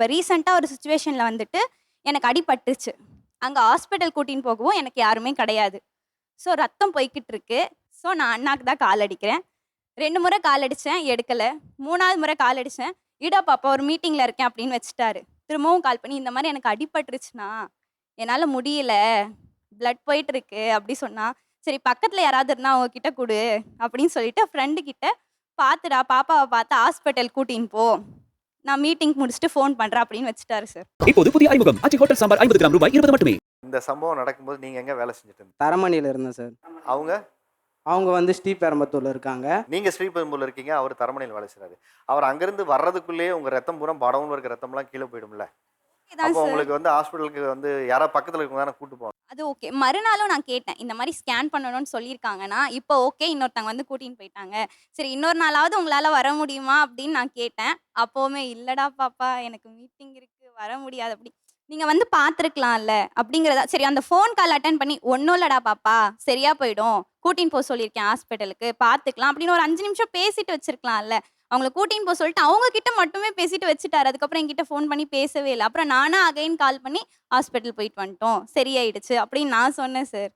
இப்போ ரீசெண்டாக ஒரு சுச்சுவேஷனில் வந்துட்டு எனக்கு அடிபட்டுருச்சு. அங்கே ஹாஸ்பிட்டல் கூட்டின்னு போகவும் எனக்கு யாருமே கிடையாது. ஸோ ரத்தம் போய்கிட்டு இருக்கு ஸோ நான் அண்ணாக்கு தான் கால் அடிக்கிறேன் ரெண்டு முறை கால் அடித்தேன் எடுக்கலை. மூணாவது முறை கால் அடித்தேன் இடா பாப்பா ஒரு மீட்டிங்கில் இருக்கேன் அப்படின்னு வச்சுட்டாரு. திரும்பவும் கால் பண்ணி இந்த மாதிரி எனக்கு அடிபட்டுருச்சுண்ணா. என்னால் முடியல. பிளட் போயிட்டு இருக்கு அப்படி சொன்னா சரி பக்கத்தில் யாராவது இருந்தால் அவங்கக்கிட்ட கொடு. அப்படின்னு சொல்லிட்டு ஃப்ரெண்டு கிட்ட பார்த்துடா பாப்பாவை பார்த்து ஹாஸ்பிட்டல் கூட்டின்னு போ. நான் மீட்டிங் முடிச்சுட்டு ஃபோன் பண்ணுறேன் அப்படின்னு வச்சுட்டாரு சார் இப்போது புதிய அறிமுகம். அச்சி ஹோட்டல் சாம்பார் ஐம்பது கிராம் ரூபாய் இருபது மட்டுமே. இந்த சம்பவம் நடக்கும்போது நீங்க எங்க வேலை செஞ்சுட்டு இருந்தீங்க? தரமணியில் இருந்தேன் சார் அவங்க? அவங்க வந்து ஸ்ரீபெரம்பத்தூர்ல இருக்காங்க. நீங்க ஸ்ரீபெரும்புல இருக்கீங்க அவர் தரமணையில் வேலை செய்றாரு. அவர் அங்கிருந்து வர்றதுக்குள்ளேயே உங்க ரத்தம் பூரா படவுல இருக்க ரத்தம்லாம் கீழே போயிடும்ல. அப்போ உங்களுக்கு வந்து ஹாஸ்பிட்டலுக்கு வந்து யாராவது பக்கத்துல இருக்கவங்க தானே கூட்டு போவாங்க. அது ஓகே. மறுநாளும் நான் கேட்டேன் இந்த மாதிரி ஸ்கேன் பண்ணணும்னு சொல்லியிருக்காங்கன்னா இப்போ ஓகே இன்னொருத்தவங்க வந்து கூட்டின்னு போயிட்டாங்க. சரி இன்னொரு நாளாவது உங்களால் வர முடியுமா? அப்படின்னு நான் கேட்டேன். அப்போவுமே இல்லைடா பாப்பா எனக்கு மீட்டிங் இருக்குது வர முடியாது அப்படி. நீங்கள் வந்து பார்த்துருக்கலாம்ல அப்படிங்கிறதா சரி அந்த ஃபோன் கால் அட்டன் பண்ணி ஒன்றும் இல்லடா பாப்பா சரியாக போயிடும். கூட்டின்னு போக சொல்லியிருக்கேன் ஹாஸ்பிட்டலுக்கு பார்த்துக்கலாம். அப்படின்னு ஒரு அஞ்சு நிமிஷம் பேசிட்டு வச்சிருக்கலாம்ல. அவங்கள கூட்டின்னு போக சொல்லிட்டு அவங்க கிட்ட மட்டுமே பேசிட்டு வச்சுட்டாரு. அதுக்கப்புறம் என்கிட்ட ஃபோன் பண்ணி பேசவே இல்லை. அப்புறம் நானா அகைன் கால் பண்ணி ஹாஸ்பிட்டல் போயிட்டு வந்துட்டோம். சரியாயிடுச்சு அப்படின்னு நான் சொன்னேன் சார்